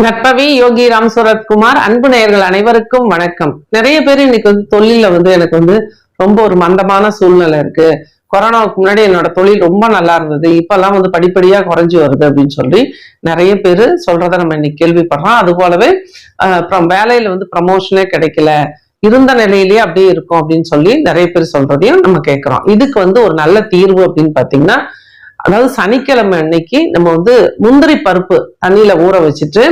நட்பவி யோகி ராம் சூரத்குமார் அன்பு நேயர்கள் அனைவருக்கும் வணக்கம். நிறைய பேர் இன்னைக்கு வந்து தொழில வந்து எனக்கு வந்து ரொம்ப ஒரு மந்தமான சூழ்நிலை இருக்கு. கொரோனாவுக்கு முன்னாடி என்னோட தொழில் ரொம்ப நல்லா இருந்தது. இப்பெல்லாம் வந்து படிப்படியா குறைஞ்சி வருது அப்படின்னு சொல்லி நிறைய பேர் சொல்றதை நம்ம இன்னைக்கு கேள்விப்படுறோம் அது போலவே அப்புறம் வேலையில வந்து ப்ரமோஷனே கிடைக்கல. இருந்த நிலையிலேயே அப்படியே இருக்கும் அப்படின்னு சொல்லி நிறைய பேர் சொல்றதையும் நம்ம கேட்கிறோம். இதுக்கு வந்து ஒரு நல்ல தீர்வு அப்படின்னு பாத்தீங்கன்னா அதாவது சனிக்கிழமை அன்னைக்கு நம்ம வந்து முந்திரி பருப்பு தண்ணியில ஊற வச்சுட்டு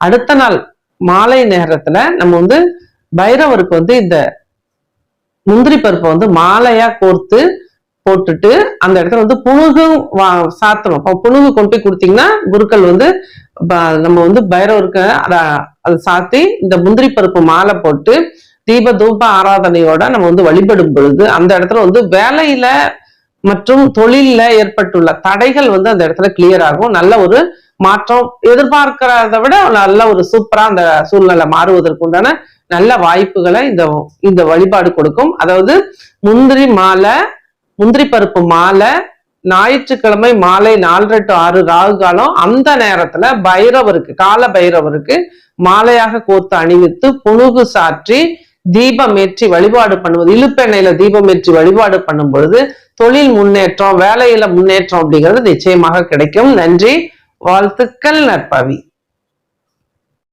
அடுத்த நாள் மாலை நேரத்துல நம்ம வந்து பைரவருக்கு வந்து இந்த முந்திரி பருப்பை வந்து மாலையா கோர்த்து போட்டுட்டு அந்த இடத்துல வந்து புணுகும் வா- சாத்தணும். அப்ப புணுகு கொண்டு போய் கொடுத்தீங்கன்னா குருக்கள் வந்து ப- நம்ம வந்து பைரவருக்கு அதை அதை சாத்தி இந்த முந்திரி பருப்பு மாலை போட்டு தீப தூப ஆராதனையோட நம்ம வந்து வழிபடும் பொழுது அந்த இடத்துல வந்து வேலையில மற்றும் தொழில்ல ஏற்பட்டுள்ள தடைகள் வந்து அந்த இடத்துல கிளியர் ஆகும். நல்ல ஒரு மாற்றம் எதிர்பார்க்கிறத விட நல்ல ஒரு சூப்பரா அந்த சூழ்நிலை மாறுவதற்கு உண்டான நல்ல வாய்ப்புகளை இந்த இந்த வழிபாடு கொடுக்கும். அதாவது முந்திரி மாலை முந்திரி பருப்பு மாலை ஞாயிற்றுக்கிழமை மாலை நாலரை டு ஆறு ராகு காலம் அந்த நேரத்துல பைரவருக்கு கால பைரவருக்கு மாலையாக கோர்த்து அணிவித்து புணுகு சாற்றி தீபம் ஏற்றி வழிபாடு பண்ணுவது. இழுப்பெண்ணெயில தீபம் ஏற்றி வழிபாடு பண்ணும் பொழுது தொழில் முன்னேற்றம் வேலையில முன்னேற்றம் அப்படிங்கிறது நிச்சயமாக கிடைக்கும். நன்றி. வாழ்த்துக்கள் நற்பவி.